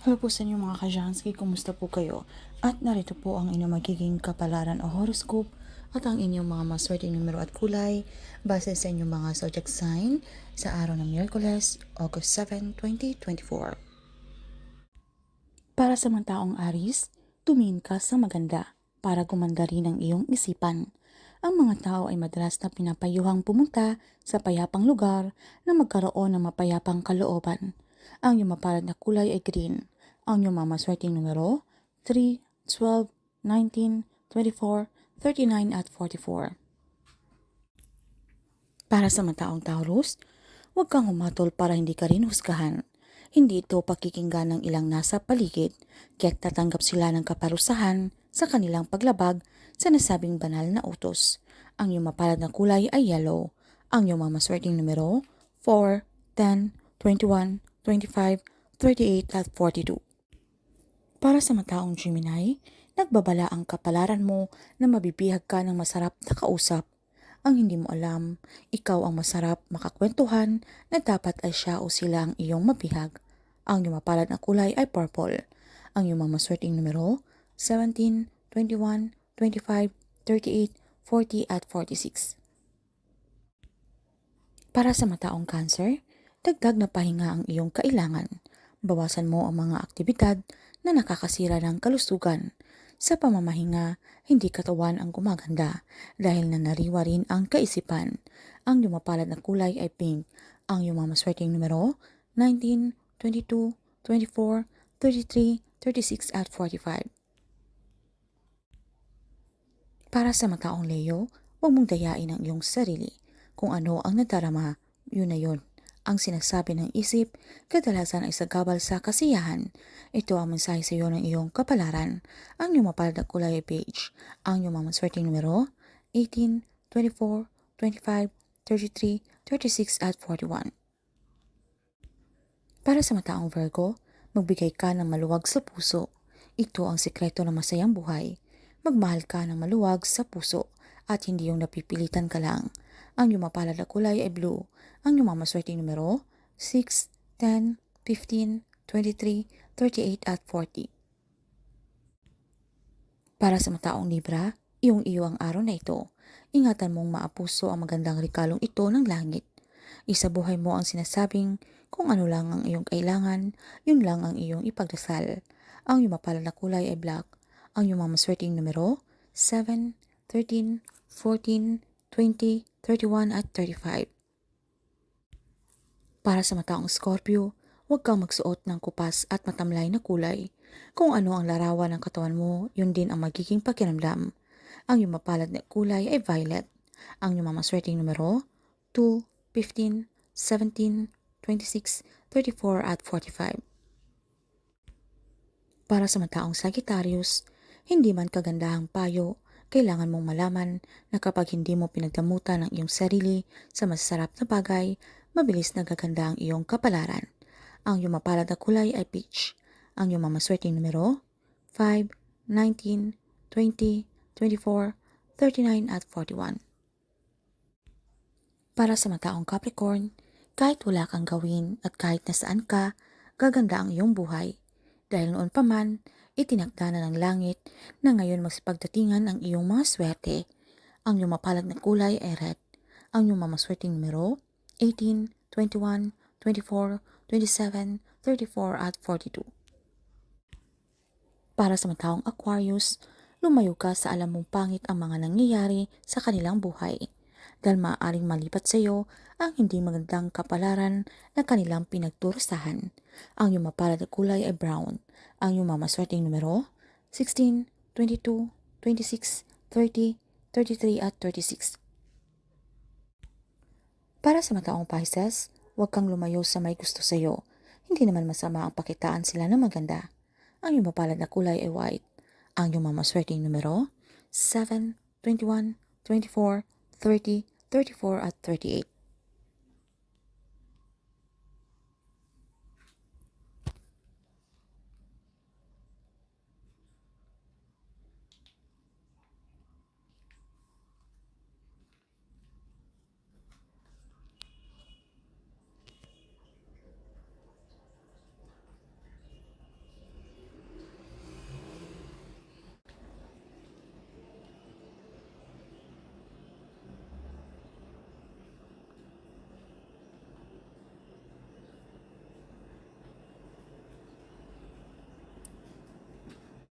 Hello po sa inyo mga kajansky, kumusta po kayo? At narito po ang inyong magiging kapalaran o horoscope at ang inyong mga maswerteng numero at kulay base sa inyong mga zodiac sign sa araw ng Miyerkules, August 7, 2024. Para sa mga taong Aris, tumingin ka sa maganda para gumanda rin ang iyong isipan. Ang mga tao ay madalas na pinapayuhang pumunta sa payapang lugar na magkaroon ng mapayapang kalooban. Ang iyong mapalad na kulay ay green. Ang iyong mamaswerteng numero 3, 12, 19, 24, 39 at 44. Para sa mga taong Taurus, huwag kang humatol para hindi ka rin husgahan. Hindi ito pakikinggan ng ilang nasa paligid, kaya't tatanggap sila ng kaparusahan sa kanilang paglabag sa nasabing banal na utos. Ang iyong mapalad na kulay ay yellow. Ang iyong mamaswerteng numero 4, 10, 21, 25, 38 at 42. Para sa mataong Gemini, nagbabala ang kapalaran mo na mabibihag ka ng masarap na kausap. Ang hindi mo alam, ikaw ang masarap makakwentuhan na dapat ay siya o sila ang iyong mabihag. Ang iyong mapalad na kulay ay purple. Ang iyong mga maswerteng numero 17, 21, 25, 38, 40 at 46. Para sa mataong cancer, dagdag na pahinga ang iyong kailangan. Bawasan mo ang mga aktibidad na nakakasira ng kalusugan. Sa pamamahinga, hindi katawan ang gumaganda dahil nanariwa rin ang kaisipan. Ang lumapalad na kulay ay pink. Ang iyong mga maswerteng numero 19, 22, 24, 33, 36 at 45. Para sa mataong Leo, huwag mong dayain ang iyong sarili. Kung ano ang nadarama, yun na yun. Ang sinasabi ng isip, kadalasan ay sagabal sa kasiyahan. Ito ang mensahe sa iyo ng iyong kapalaran. Ang iyong mapalad na kulay ay beige. Ang iyong mga numero, 18, 24, 25, 33, 36 at 41. Para sa mataong Virgo, magbigay ka ng maluwag sa puso. Ito ang sekreto ng masayang buhay. Magmahal ka ng maluwag sa puso at hindi yung napipilitan ka lang. Ang iyong mapalad na kulay ay blue. Ang maswerteng numero, 6, 10, 15, 23, 38 at 40. Para sa mataong Libra, iyong iyo ang araw na ito. Ingatan mong maapuso ang magandang regalong ito ng langit. Isabuhay mo ang sinasabing kung ano lang ang iyong kailangan, yun lang ang iyong ipagdasal. Ang iyong mapalad na kulay ay black. Ang iyong mga maswerteng numero, 7, 13, 14, 20, 31 at 35. Para sa mataong Scorpio, huwag kang magsuot ng kupas at matamlay na kulay. Kung ano ang larawan ng katawan mo, yun din ang magiging pakiramdam. Ang iyong mapalad na kulay ay violet. Ang iyong mamaswerteng numero, 2, 15, 17, 26, 34 at 45. Para sa mataong Sagittarius, hindi man kagandahang payo, kailangan mong malaman na kapag hindi mo pinagdamutan ang iyong sarili sa masasarap na bagay, mabilis nagaganda ang iyong kapalaran. Ang iyong mapalad na kulay ay peach. Ang iyong mamaswerteng numero, 5, 19, 20, 24, 39 at 41. Para sa mataong Capricorn, kahit wala kang gawin at kahit nasaan ka, gaganda ang iyong buhay. Dahil noon pa man, itinakda na ng langit na ngayon magsipagdatingan ang iyong mga swerte. Ang iyong mapalad na kulay ay red. Ang iyong mamaswerteng numero, 18, 21, 24, 27, 34 at 42. Para sa mataong Aquarius, lumayo ka sa alam mong pangit ang mga nangyayari sa kanilang buhay dahil maaaring malipat sa iyo ang hindi magandang kapalaran na kanilang pinagturusahan. Ang iyong mapalad na kulay ay brown. Ang iyong mamaswerteng numero, 16, 22, 26, 30, 33 at 36. Para sa mataong Pisces, huwag kang lumayo sa may gusto sa iyo. Hindi naman masama ang pakitaan sila na maganda. Ang iyong mapalad na kulay ay white. Ang iyong mamaswerteng numero, 7, 21, 24, 30, 34 at 38.